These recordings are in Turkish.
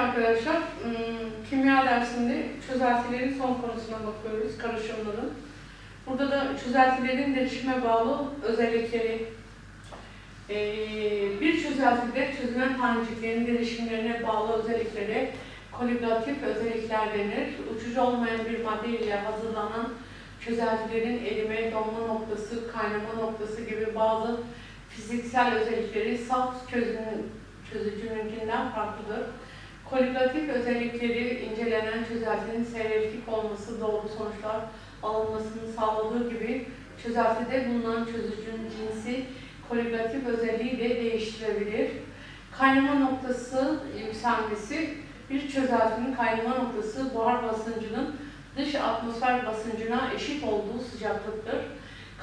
arkadaşlar. Hmm, Kimya dersinde çözeltilerin son konusuna bakıyoruz, karışımların. Burada da çözeltilerin derişime bağlı özellikleri. Ee, bir çözeltide çözülen taneciklerin derişimlerine bağlı özelliklere koligatif özellikler denir. Uçucu olmayan bir madde ile hazırlanan çözeltilerin erime, donma noktası, kaynama noktası gibi bazı fiziksel özellikleri saf çözünün, çözücününkinden farklıdır. Koligatif özellikleri incelenen çözeltinin seyreltik olması doğru sonuçlar alınmasını sağladığı gibi çözeltide bulunan çözücünün cinsi koligatif özelliği de değiştirebilir. Kaynama noktası yükselmesi bir çözeltinin kaynama noktası buhar basıncının dış atmosfer basıncına eşit olduğu sıcaklıktır.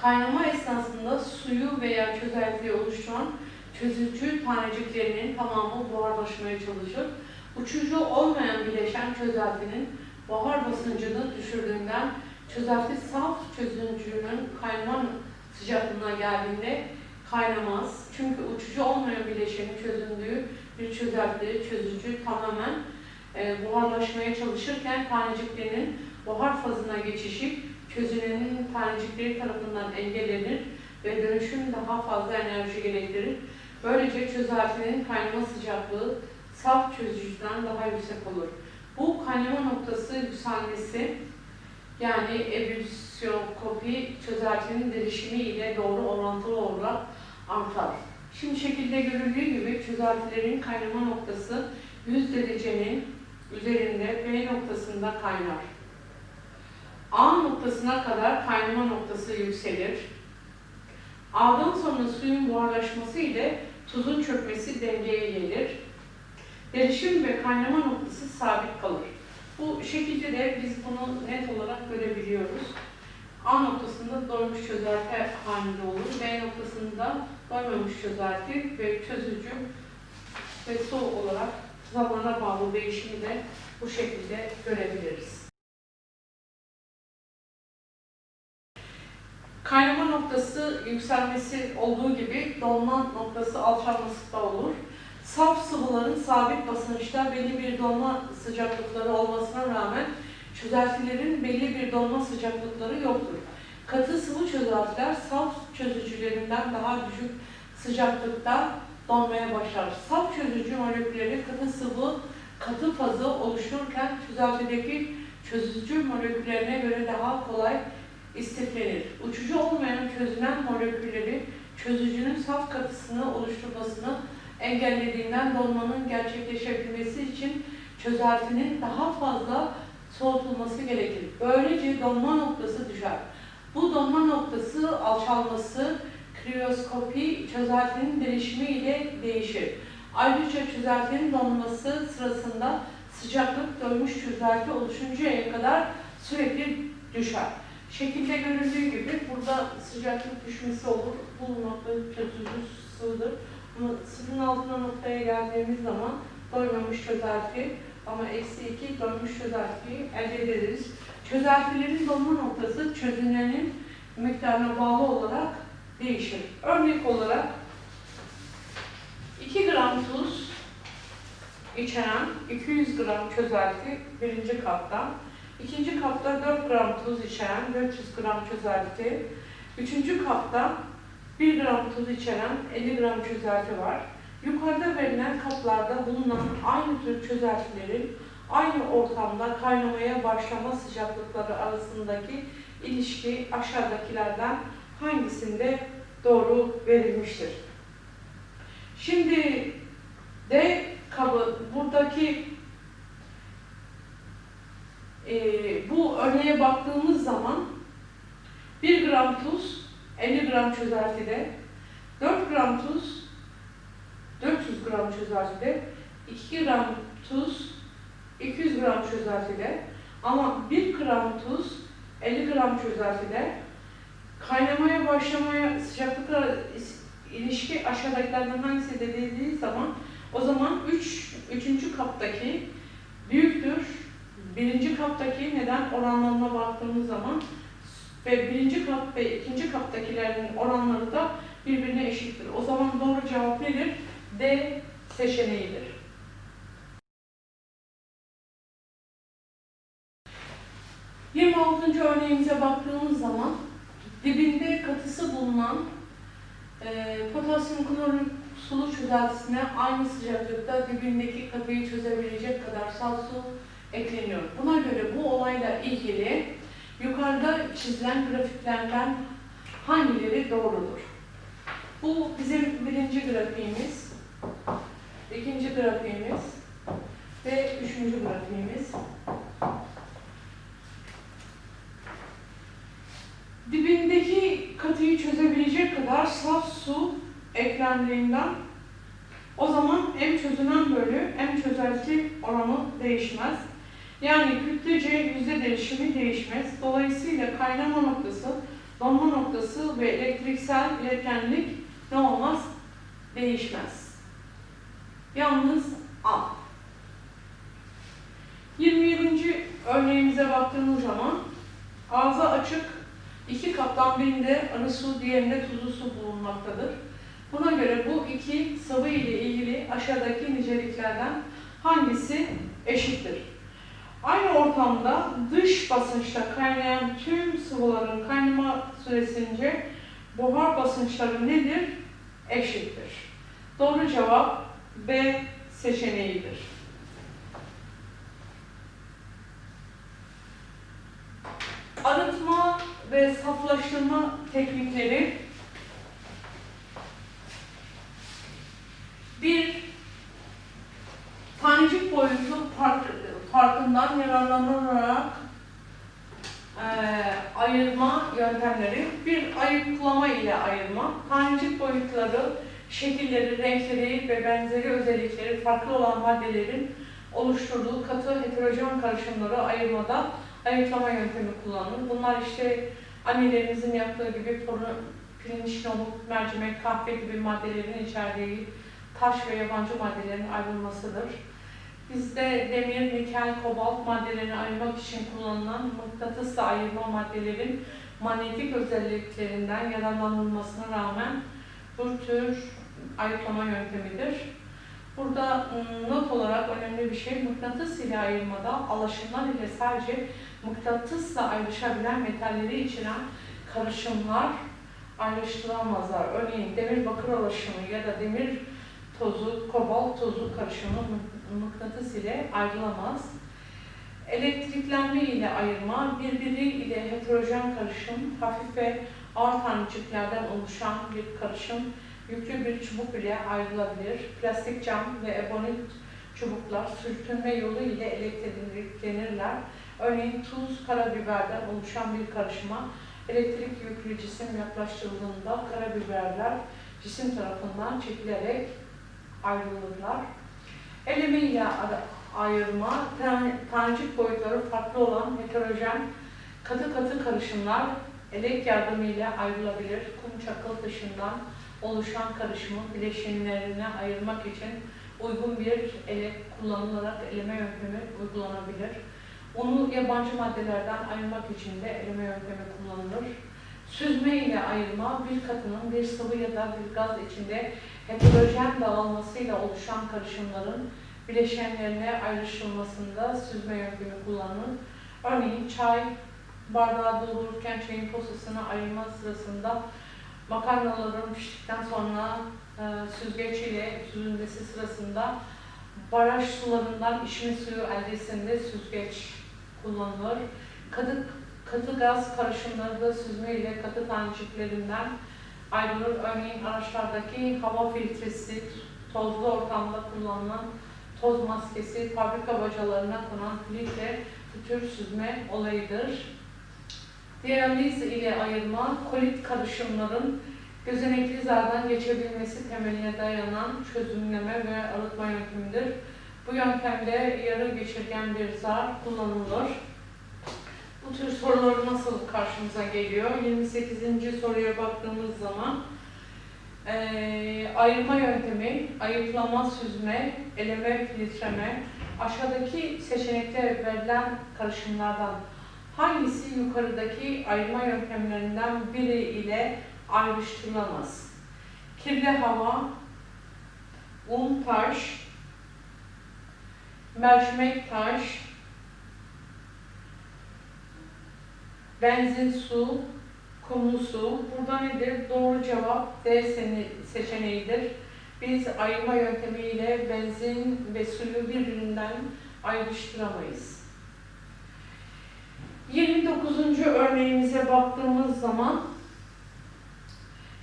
Kaynama esnasında suyu veya çözeltiyi oluşturan çözücü taneciklerinin tamamı buharlaşmaya çalışır. Uçucu olmayan bileşen çözeltinin buhar basıncını düşürdüğünden çözelti saf çözücünün kaynama sıcaklığına geldiğinde kaynamaz. Çünkü uçucu olmayan bileşenin çözündüğü bir çözelti, çözücü tamamen e, buharlaşmaya çalışırken taneciklerinin buhar fazına geçişi çözünenin tanecikleri tarafından engellenir ve dönüşüm daha fazla enerji gerektirir. Böylece çözeltinin kaynama sıcaklığı saf çözücüden daha yüksek olur. Bu kaynama noktası yükselmesi yani ebullisyonkopi çözeltinin derişimi ile doğru orantılı olarak artar. Şimdi şekilde görüldüğü gibi çözeltilerin kaynama noktası 100 derecenin üzerinde B noktasında kaynar. A noktasına kadar kaynama noktası yükselir. A'dan sonra suyun buharlaşması ile tuzun çökmesi dengeye gelir. Derişim ve kaynama noktası sabit kalır. Bu şekilde de biz bunu net olarak görebiliyoruz. A noktasında doymuş çözelti halinde olur. B noktasında doymamış çözelti ve çözücü ve su olarak zamana bağlı değişimi de bu şekilde görebiliriz. Kaynama noktası yükselmesi olduğu gibi dolma noktası alçalması da olur. Saf sıvıların sabit basınçta belli bir dolma sıcaklıkları olmasına rağmen çözeltilerin belli bir dolma sıcaklıkları yoktur. Katı sıvı çözeltiler saf çözücülerinden daha düşük sıcaklıkta donmaya başlar. Saf çözücü molekülleri katı sıvı katı fazı oluştururken çözeltideki çözücü moleküllerine göre daha kolay istiflenir. Uçucu olmayan çözülen molekülleri çözücünün saf katısını oluşturmasını engellediğinden donmanın gerçekleşebilmesi için çözeltinin daha fazla soğutulması gerekir. Böylece donma noktası düşer. Bu donma noktası alçalması kriyoskopi çözeltinin derişimi ile değişir. Ayrıca çözeltinin donması sırasında sıcaklık dönmüş çözelti oluşuncaya kadar sürekli düşer. Şekilde görüldüğü gibi burada sıcaklık düşmesi olur. Bu nokta çözücü sıvıdır. Sıfırın altına noktaya geldiğimiz zaman doymamış çözelti ama eksi 2 dönmüş çözeltiyi elde ederiz. Çözeltilerin donma noktası çözünenin miktarına bağlı olarak değişir. Örnek olarak 2 gram tuz içeren 200 gram çözelti birinci kapta, ikinci kapta 4 gram tuz içeren 400 gram çözelti, üçüncü kapta 1 gram tuz içeren 50 gram çözelti var. Yukarıda verilen kaplarda bulunan aynı tür çözeltilerin aynı ortamda kaynamaya başlama sıcaklıkları arasındaki ilişki aşağıdakilerden hangisinde doğru verilmiştir? Şimdi D kabı buradaki e, bu örneğe baktığımız zaman 1 gram tuz 50 gram çözeltide 4 gram tuz 400 gram çözeltide 2 gram tuz 200 gram çözeltide ama 1 gram tuz 50 gram çözeltide kaynamaya başlamaya sıcaklıkla ilişki aşağıdakilerden hangisi dediği zaman o zaman 3 üç, 3. kaptaki büyüktür. Birinci kaptaki neden oranlarına baktığımız zaman ve birinci kat ve ikinci kattakilerin oranları da birbirine eşittir. O zaman doğru cevap nedir? D seçeneğidir. Yirmi altıncı örneğimize baktığımız zaman dibinde katısı bulunan e, potasyum klorür sulu çözeltisine aynı sıcaklıkta dibindeki katıyı çözebilecek kadar sal su ekleniyor. Buna göre bu olayla ilgili yukarıda çizilen grafiklerden hangileri doğrudur? Bu bizim birinci grafiğimiz, ikinci grafiğimiz ve üçüncü grafiğimiz. Dibindeki katıyı çözebilecek kadar saf su eklendiğinden o zaman hem çözünen bölü hem çözelti oranı değişmez. Yani kütlece yüzde değişimi değişmez. Dolayısıyla kaynama noktası, donma noktası ve elektriksel iletkenlik ne olmaz? Değişmez. Yalnız A. 27. örneğimize baktığımız zaman ağza açık iki kaptan birinde arı su, diğerinde tuzlu su bulunmaktadır. Buna göre bu iki sıvı ile ilgili aşağıdaki niceliklerden hangisi eşittir? Aynı ortamda dış basınçta kaynayan tüm sıvıların kaynama süresince buhar basınçları nedir? Eşittir. Doğru cevap B seçeneğidir. Arıtma ve saflaştırma teknikleri bir tanecik boyutu fark, farkından yararlanarak eee, ayırma yöntemleri. Bir ayıklama ile ayırma. Tanecik boyutları, şekilleri, renkleri ve benzeri özellikleri farklı olan maddelerin oluşturduğu katı heterojen karışımları ayırmada ayıklama yöntemi kullanılır. Bunlar işte annelerimizin yaptığı gibi pirinç, nohut, mercimek, kahve gibi maddelerin içerdiği taş ve yabancı maddelerin ayrılmasıdır. Bizde demir, nikel, kobalt maddelerini ayırmak için kullanılan mıknatısla ayırma maddelerin manyetik özelliklerinden yararlanılmasına rağmen bu tür ayıklama yöntemidir. Burada not olarak önemli bir şey mıknatıs ile ayırmada alaşımlar ile sadece mıknatısla ayrışabilen metalleri içeren karışımlar ayrıştıramazlar. Örneğin demir bakır alaşımı ya da demir tozu, kobalt tozu karışımı mı- mıknatıs ile ayrılamaz. Elektriklenme ile ayırma, birbiri ile heterojen karışım, hafif ve ağır taneciklerden oluşan bir karışım, yüklü bir çubuk ile ayrılabilir. Plastik cam ve ebonit çubuklar sürtünme yolu ile elektriklenirler. Örneğin tuz, karabiberden oluşan bir karışıma elektrik yüklü cisim yaklaştırıldığında karabiberler cisim tarafından çekilerek ayrılırlar. Eleme ile ayırma, tan- tanecik boyutları farklı olan heterojen katı katı karışımlar elek yardımıyla ayrılabilir. Kum çakıl dışından oluşan karışımı bileşenlerine ayırmak için uygun bir elek kullanılarak eleme yöntemi uygulanabilir. Onu yabancı maddelerden ayırmak için de eleme yöntemi kullanılır. Süzme ile ayırma bir katının bir sıvı ya da bir gaz içinde heterojen dağılmasıyla oluşan karışımların bileşenlerine ayrışılmasında süzme yöntemi kullanılır. Örneğin çay bardağı doldururken çayın posasını ayırma sırasında makarnaların piştikten sonra e, süzgeç ile süzülmesi sırasında baraj sularından içme suyu eldesinde süzgeç kullanılır. Katı, katı gaz karışımları da süzme ile katı taneciklerinden ayrılır. Örneğin araçlardaki hava filtresi, tozlu ortamda kullanılan toz maskesi, fabrika bacalarına konan bu tür süzme olayıdır. Dializ ile ayırma, kolit karışımların gözenekli zardan geçebilmesi temeline dayanan çözümleme ve arıtma yöntemidir. Bu yöntemde yarı geçirgen bir zar kullanılır. Bu tür sorular nasıl karşımıza geliyor? 28. soruya baktığımız zaman eee, ayırma yöntemi, ayıklama, süzme, eleme, filtreme, aşağıdaki seçenekte verilen karışımlardan hangisi yukarıdaki ayırma yöntemlerinden biri ile ayrıştırılamaz? Kirli hava, un taş, mercimek taş, benzin su, konusu. Burada nedir? Doğru cevap D seçeneğidir. Biz ayırma yöntemiyle benzin ve suyu birbirinden ayrıştıramayız. 29. örneğimize baktığımız zaman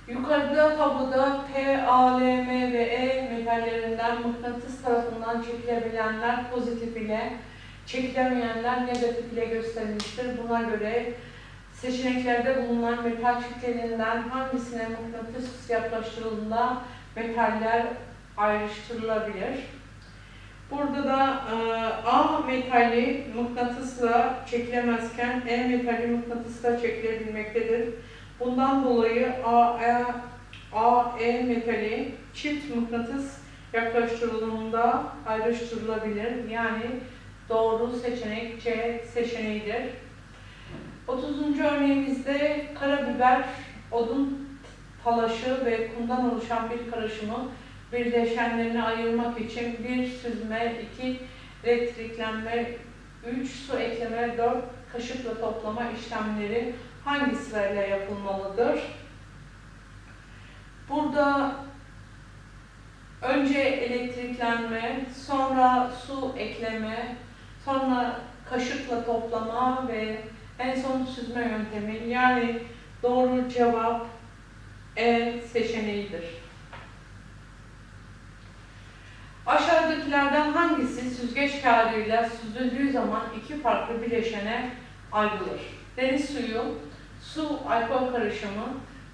yukarıda tabloda P, A, L, M ve E metallerinden mıknatıs tarafından çekilebilenler pozitif ile çekilemeyenler negatif ile gösterilmiştir. Buna göre seçeneklerde bulunan metal çiftlerinden hangisine mıknatıs yaklaştırıldığında metaller ayrıştırılabilir? Burada da e, A metali mıknatısla çekilemezken E metali mıknatısla çekilebilmektedir. Bundan dolayı A, E, A, E metali çift mıknatıs yaklaştırıldığında ayrıştırılabilir. Yani doğru seçenek C seçeneğidir. 30. örneğimizde karabiber, odun talaşı ve kumdan oluşan bir karışımı birleşenlerini ayırmak için bir süzme, iki elektriklenme, üç su ekleme, dört kaşıkla toplama işlemleri hangi sırayla yapılmalıdır? Burada önce elektriklenme, sonra su ekleme, sonra kaşıkla toplama ve en son süzme yöntemi. Yani doğru cevap E seçeneğidir. Aşağıdakilerden hangisi süzgeç kağıdıyla süzüldüğü zaman iki farklı bileşene ayrılır? Deniz suyu, su alkol karışımı,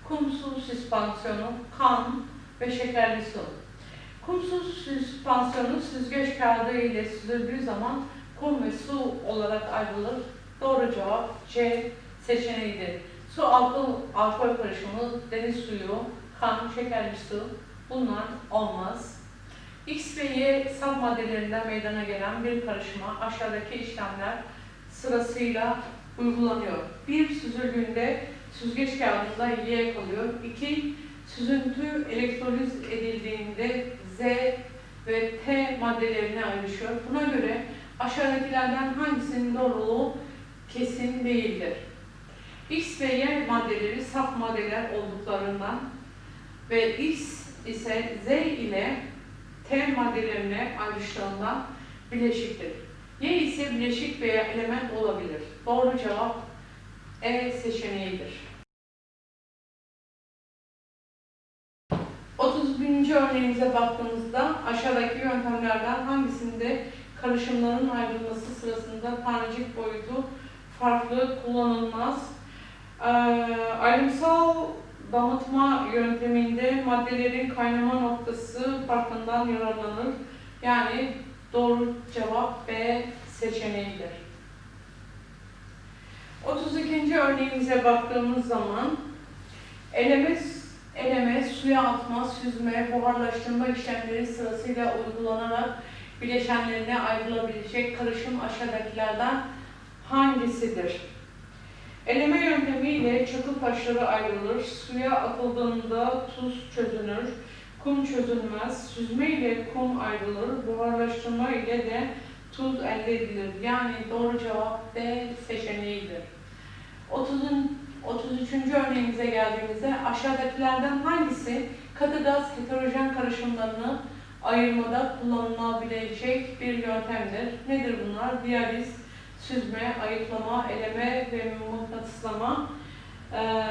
kum su süspansiyonu, kan ve şekerli su. Kum su süspansiyonu süzgeç kağıdı ile süzüldüğü zaman kum ve su olarak ayrılır. Doğru cevap C seçeneğidir. Su alkol, alkol karışımı, deniz suyu, kan, şekerli su bunlar olmaz. X ve Y saf maddelerinden meydana gelen bir karışıma aşağıdaki işlemler sırasıyla uygulanıyor. Bir süzüldüğünde süzgeç kağıdında Y kalıyor. İki süzüntü elektroliz edildiğinde Z ve T maddelerine ayrışıyor. Buna göre aşağıdakilerden hangisinin doğruluğu kesin değildir. X ve Y maddeleri saf maddeler olduklarından ve X ise Z ile T maddelerine ayrıştığından bileşiktir. Y ise bileşik veya element olabilir. Doğru cevap E seçeneğidir. 31. örneğimize baktığımızda aşağıdaki yöntemlerden hangisinde karışımların ayrılması sırasında tanecik boyutu farklı kullanılmaz? Ee, ayrımsal damıtma yönteminde maddelerin kaynama noktası farkından yararlanır. Yani doğru cevap B seçeneğidir. 32. örneğimize baktığımız zaman eleme, eleme, suya atma, süzme, buharlaştırma işlemleri sırasıyla uygulanarak bileşenlerine ayrılabilecek karışım aşağıdakilerden hangisidir? Eleme yöntemiyle çakıl taşları ayrılır, suya atıldığında tuz çözünür, kum çözülmez, süzme ile kum ayrılır, buharlaştırma ile de tuz elde edilir. Yani doğru cevap D seçeneğidir. 30. 33. örneğimize geldiğimizde aşağıdakilerden hangisi katı gaz heterojen karışımlarını ayırmada kullanılabilecek bir yöntemdir? Nedir bunlar? Diyaliz, süzme, ayıklama, eleme ve mıknatıslama. Ee,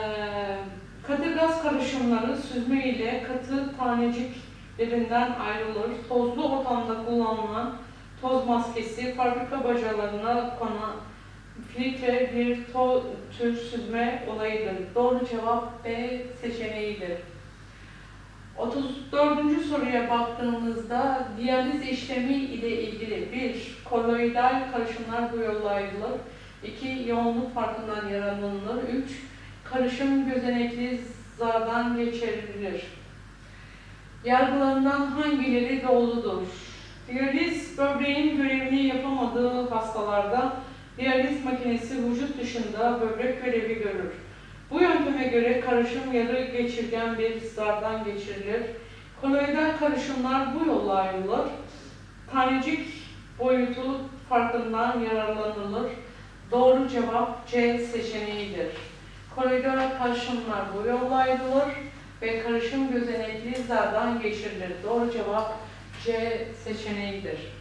katı gaz karışımları süzme ile katı taneciklerinden ayrılır. Tozlu ortamda kullanılan toz maskesi fabrika bacalarına konan filtre bir to tür süzme olayıdır. Doğru cevap B seçeneğidir. 34. soruya baktığımızda diyaliz işlemi ile ilgili bir koloidal karışımlar ayrılır. 2. Yoğunluk farkından yararlanılır. 3. Karışım gözenekli zardan geçirilir. Yargılarından hangileri doğrudur? Diyaliz böbreğin görevini yapamadığı hastalarda diyaliz makinesi vücut dışında böbrek görevi görür. Bu yönteme göre karışım yarı geçirgen bir zardan geçirilir. Koloidal karışımlar bu yolla ayrılır. Tanecik boyutu farkından yararlanılır. Doğru cevap C seçeneğidir. Koridora karışımlar bu yolla ayrılır ve karışım gözenekli zardan geçirilir. Doğru cevap C seçeneğidir.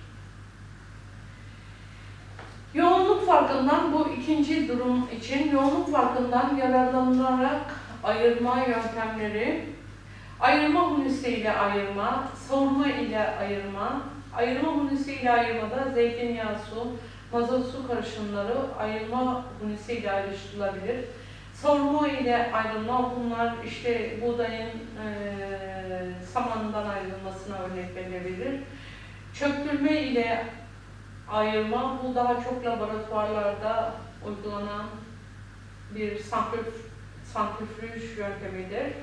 Yoğunluk farkından bu ikinci durum için yoğunluk farkından yararlanılarak ayırma yöntemleri, ayırma hunisi ile ayırma, savurma ile ayırma, ayırma hunisi ile ayırmada zeytinyağı su, mazot su karışımları ayırma hunisi ile ayrıştırılabilir. Savurma ile ayrılma bunlar işte buğdayın eee samanından ayrılmasına örnek verilebilir. Çöktürme ile ayırma bu daha çok laboratuvarlarda uygulanan bir santrif, santrifüj yöntemidir.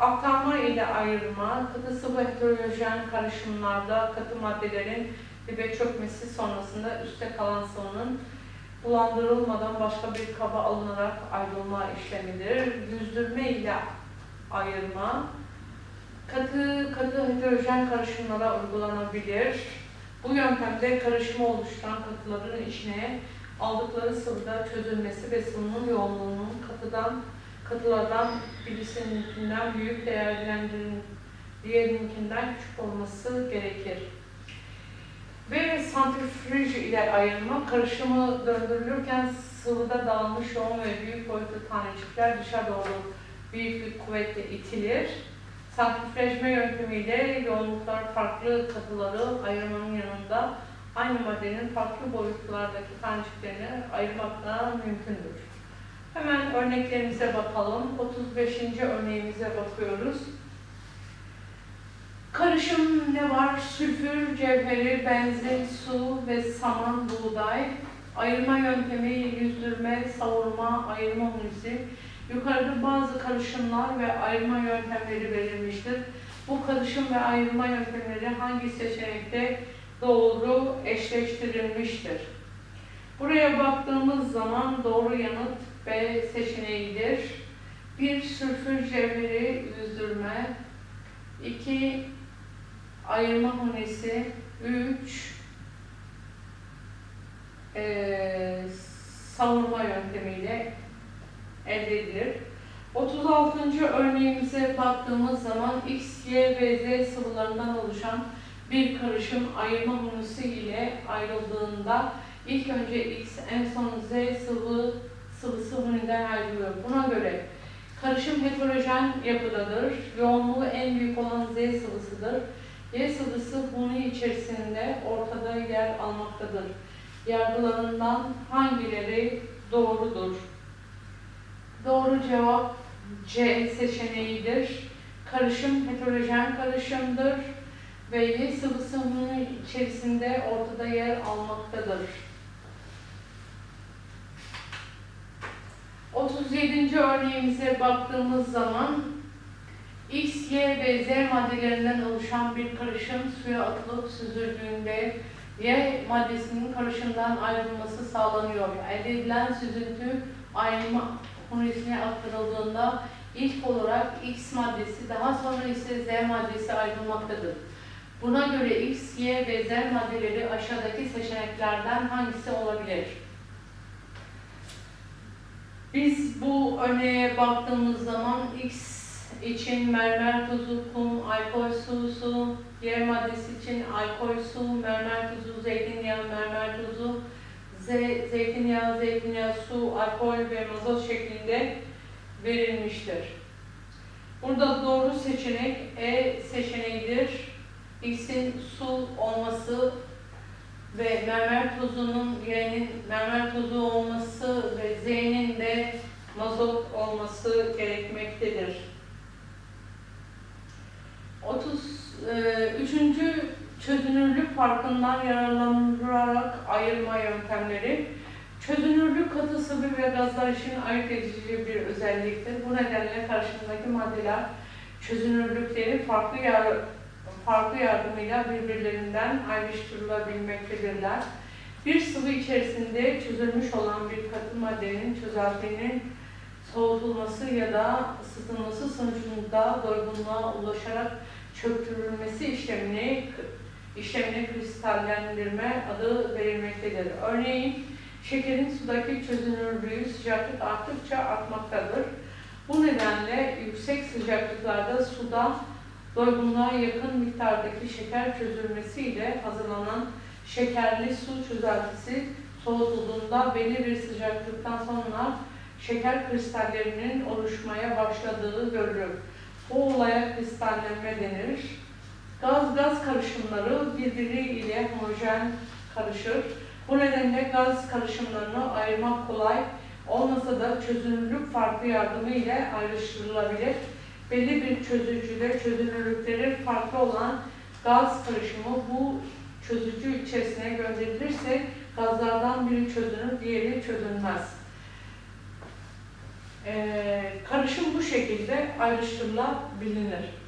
Aktarma ile ayırma, katı sıvı heterojen karışımlarda katı maddelerin dibe çökmesi sonrasında üstte kalan sıvının bulandırılmadan başka bir kaba alınarak ayrılma işlemidir. Yüzdürme ile ayırma, katı katı heterojen karışımlara uygulanabilir. Bu yöntemde karışımı oluşturan katıların içine aldıkları sıvıda çözülmesi ve sıvının yoğunluğunun katıdan katılardan birisininkinden büyük değerlendirin diğerininkinden küçük olması gerekir. Ve santrifüj ile ayırma, karışımı döndürülürken sıvıda dağılmış yoğun ve büyük boyutlu tanecikler dışa doğru büyük bir kuvvetle itilir. Santriflejme yöntemiyle yoğunluklar farklı katıları ayırmanın yanında aynı maddenin farklı boyutlardaki taneciklerini ayırmak da mümkündür. Hemen örneklerimize bakalım. 35. örneğimize bakıyoruz. Karışım ne var? Sülfür, cevheri, benzin, su ve saman, buğday. Ayırma yöntemi, yüzdürme, savurma, ayırma hunisi. Yukarıda bazı karışımlar ve ayırma yöntemleri verilmiştir. Bu karışım ve ayırma yöntemleri hangi seçenekte doğru eşleştirilmiştir? Buraya baktığımız zaman doğru yanıt B seçeneğidir. Bir sülfür cevheri yüzdürme, iki ayırma hunesi, üç eee savurma yöntemiyle elde edilir. 36. örneğimize baktığımız zaman X, Y ve Z sıvılarından oluşan bir karışım ayırma hunusu ile ayrıldığında ilk önce X en son Z sıvı sıvısı huniden ayrılıyor. Buna göre karışım heterojen yapıdadır. Yoğunluğu en büyük olan Z sıvısıdır. Y sıvısı huni içerisinde ortada yer almaktadır. Yargılarından hangileri doğrudur? Doğru cevap C seçeneğidir. Karışım heterojen karışımdır ve Y sıvısı bunun içerisinde ortada yer almaktadır. 37. örneğimize baktığımız zaman X, Y ve Z maddelerinden oluşan bir karışım suya atılıp süzüldüğünde Y maddesinin karışımdan ayrılması sağlanıyor. Elde edilen süzüntü ayrılma hunisine aktarıldığında ilk olarak X maddesi daha sonra ise Z maddesi ayrılmaktadır. Buna göre X, Y ve Z maddeleri aşağıdaki seçeneklerden hangisi olabilir? Biz bu örneğe baktığımız zaman X için mermer tuzu, kum, alkol su, su, Y maddesi için alkol su, mermer tuzu, zeytinyağı, mermer tuzu, zeytinyağı, zeytinyağı, su, alkol ve mazot şeklinde verilmiştir. Burada doğru seçenek E seçeneğidir. X'in su olması ve mermer tozunun Y'nin mermer tozu olması ve Z'nin de mazot olması gerekmektedir. 33. çözünürlük farkından yararlanılarak ayırma yöntemleri. Çözünürlük katı sıvı ve gazlar için ayırt edici bir özelliktir. Bu nedenle karşımdaki maddeler çözünürlükleri farklı yar farklı yardımıyla birbirlerinden ayrıştırılabilmektedirler. Bir sıvı içerisinde çözülmüş olan bir katı maddenin çözeltinin soğutulması ya da ısıtılması sonucunda doygunluğa ulaşarak çöktürülmesi işlemine işlemine kristallendirme adı verilmektedir. Örneğin Şekerin sudaki çözünürlüğü sıcaklık arttıkça artmaktadır. Bu nedenle yüksek sıcaklıklarda suda doygunluğa yakın miktardaki şeker çözülmesiyle hazırlanan şekerli su çözeltisi soğutulduğunda belli bir sıcaklıktan sonra şeker kristallerinin oluşmaya başladığı görülür. Bu olaya kristallenme denir. Gaz-gaz karışımları birbiriyle homojen karışır. Bu nedenle gaz karışımlarını ayırmak kolay olmasa da çözünürlük farkı yardımıyla ayrıştırılabilir. Belli bir çözücüde çözünürlükleri farklı olan gaz karışımı bu çözücü içerisine gönderilirse gazlardan biri çözünür, diğeri çözülmez. Ee, karışım bu şekilde ayrıştırılabilir.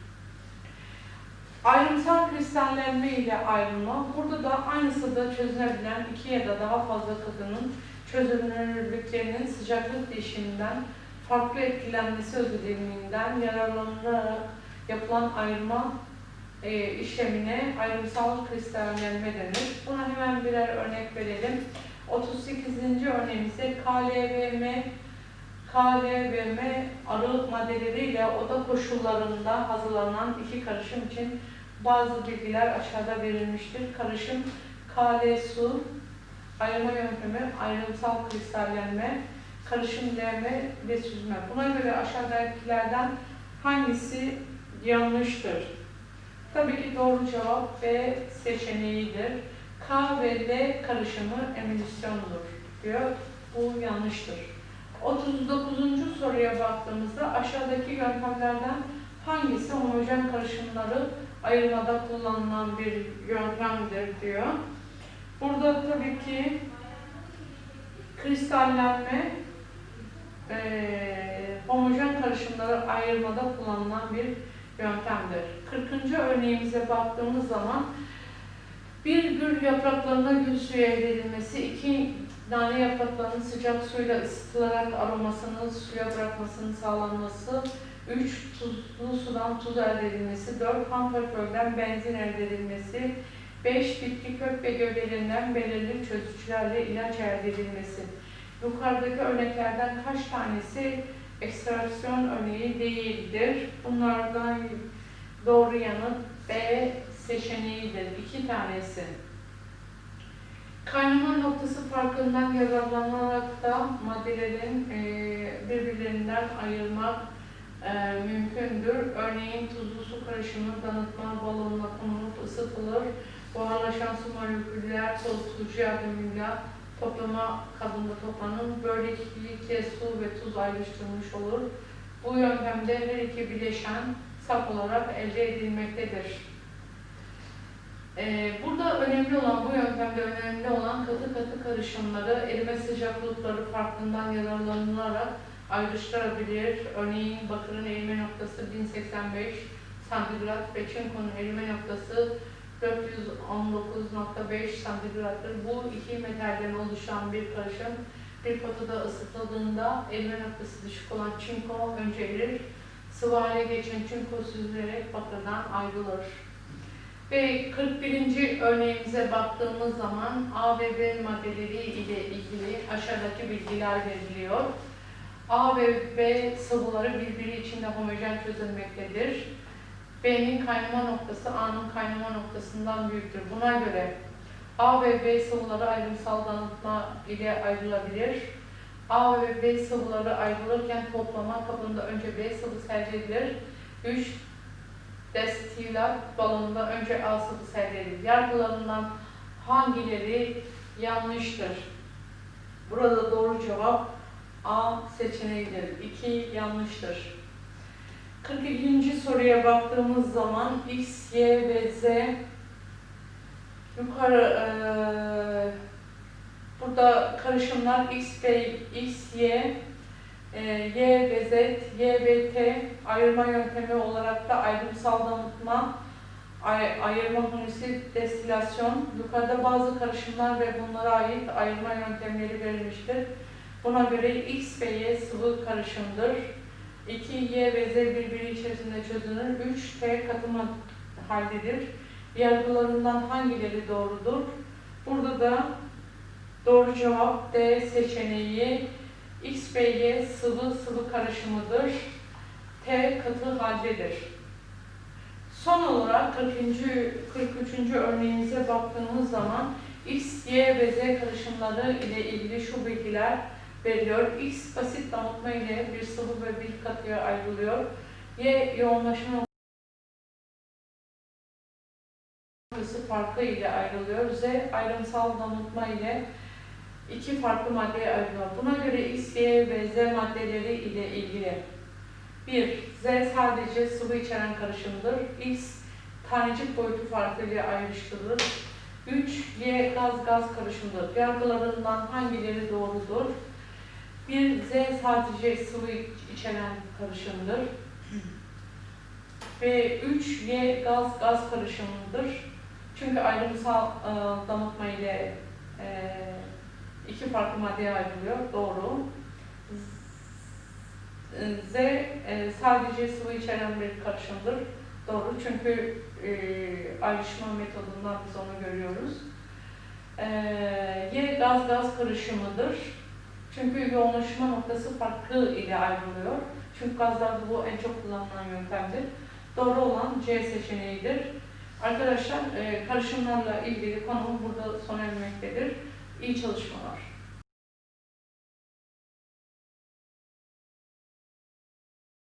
Ayrımsal kristallenme ile ayrılma. Burada da aynısı da çözünebilen iki ya da daha fazla katının çözünürlüklerinin sıcaklık değişiminden farklı etkilenmesi özelliğinden yararlanılarak yapılan ayırma e, işlemine ayrımsal kristallenme denir. Buna hemen birer örnek verelim. 38. örneğimizde KLVM KLVM arı maddeleriyle oda koşullarında hazırlanan iki karışım için bazı bilgiler aşağıda verilmiştir. Karışım KL su, ayırma yöntemi, ayrımsal kristallenme, karışım değme ve süzme. Buna göre aşağıdakilerden hangisi yanlıştır? Tabii ki doğru cevap B seçeneğidir. K ve L karışımı emülsiyondur diyor. Bu yanlıştır. 39. soruya baktığımızda aşağıdaki yöntemlerden hangisi homojen karışımları ayırmada kullanılan bir yöntemdir diyor. Burada tabii ki kristallenme eee homojen karışımları ayırmada kullanılan bir yöntemdir. 40. örneğimize baktığımız zaman bir gül yapraklarına gül suyu elde edilmesi, iki nane yapraklarının sıcak suyla ısıtılarak aromasını suya bırakmasının sağlanması, 3 tuzlu sudan tuz elde edilmesi, 4 kamferolden benzin elde edilmesi, 5 bitki kök ve gövdelerinden belirli çözücülerle ilaç elde edilmesi. Yukarıdaki örneklerden kaç tanesi ekstraksiyon örneği değildir? Bunlardan doğru yanıt B seçeneğidir. İki tanesi. Kaynama noktası farkından yararlanarak da maddelerin birbirlerinden ayırmak e, mümkündür. Örneğin tuzlu su karışımı danıtma balonuna konulup ısıtılır. Buharlaşan su moleküller soğutucu yardımıyla toplama kabında toplanır. Böylelikle su ve tuz ayrıştırılmış olur. Bu yöntemde her iki bileşen saf olarak elde edilmektedir. Ee, burada önemli olan, bu yöntemde önemli olan katı katı karışımları erime sıcaklıkları farkından yararlanılarak ayrıştırabilir. Örneğin bakırın erime noktası 1085 santigrat ve çinkonun erime noktası 419.5 santigrattır. Bu iki metalden oluşan bir karışım bir potada ısıtıldığında erime noktası düşük olan çinko önce erir. Sıvı hale geçen çinko süzülerek bakırdan ayrılır. Ve 41. örneğimize baktığımız zaman A ve B maddeleri ile ilgili aşağıdaki bilgiler veriliyor. A ve B sıvıları birbiri içinde homojen çözülmektedir. B'nin kaynama noktası A'nın kaynama noktasından büyüktür. Buna göre A ve B sıvıları ayrımsal damıtma ile ayrılabilir. A ve B sıvıları ayrılırken toplama kabında önce B sıvısı elde edilir. 3 destilat balonunda önce A sıvısı elde edilir. Yargılarından hangileri yanlıştır? Burada doğru cevap A seçeneğidir. 2 yanlıştır. 42. soruya baktığımız zaman X, Y ve Z yukarı eee burada karışımlar X ve X, Y, eee, Y ve Z, Y ve T ayırma yöntemi olarak da ayrımsal damıtma, ay, ayırma hunisi destilasyon. Yukarıda bazı karışımlar ve bunlara ait ayırma yöntemleri verilmiştir. Buna göre X ve Y sıvı karışımdır. 2 Y ve Z birbiri içerisinde çözünür. 3 T katı haldedir. Yargılarından hangileri doğrudur? Burada da Doğru cevap D seçeneği. XBY sıvı sıvı karışımıdır. T katı haldedir. Son olarak 40. 43. örneğimize baktığımız zaman X, Y ve Z karışımları ile ilgili şu bilgiler veriliyor. X basit damıtma ile bir sıvı ve bir katıya ayrılıyor. Y yoğunlaşma noktası farkı ile ayrılıyor. Z ayrımsal damıtma ile iki farklı maddeye ayrılıyor. Buna göre X, Y ve Z maddeleri ile ilgili 1. Z sadece sıvı içeren karışımdır. X tanecik boyutu farkıyla ayrıştırılır. 3. Y gaz-gaz karışımdır. Yargılarından hangileri doğrudur? 1. Z sadece sıvı içeren karışımdır. Ve 3. Y gaz-gaz karışımıdır. Çünkü ayrımsal e, damıtma ile e, iki farklı maddeye ayrılıyor. Doğru. Z e, sadece sıvı içeren bir karışımdır. Doğru çünkü e, ayrışma metodundan biz onu görüyoruz. E, Y gaz-gaz karışımıdır. Çünkü yoğunlaşma noktası farklı ile ayrılıyor. Çünkü gazlarda bu en çok kullanılan yöntemdir. Doğru olan C seçeneğidir. Arkadaşlar e, karışımlarla ilgili konum burada sona ermektedir. İyi çalışmalar.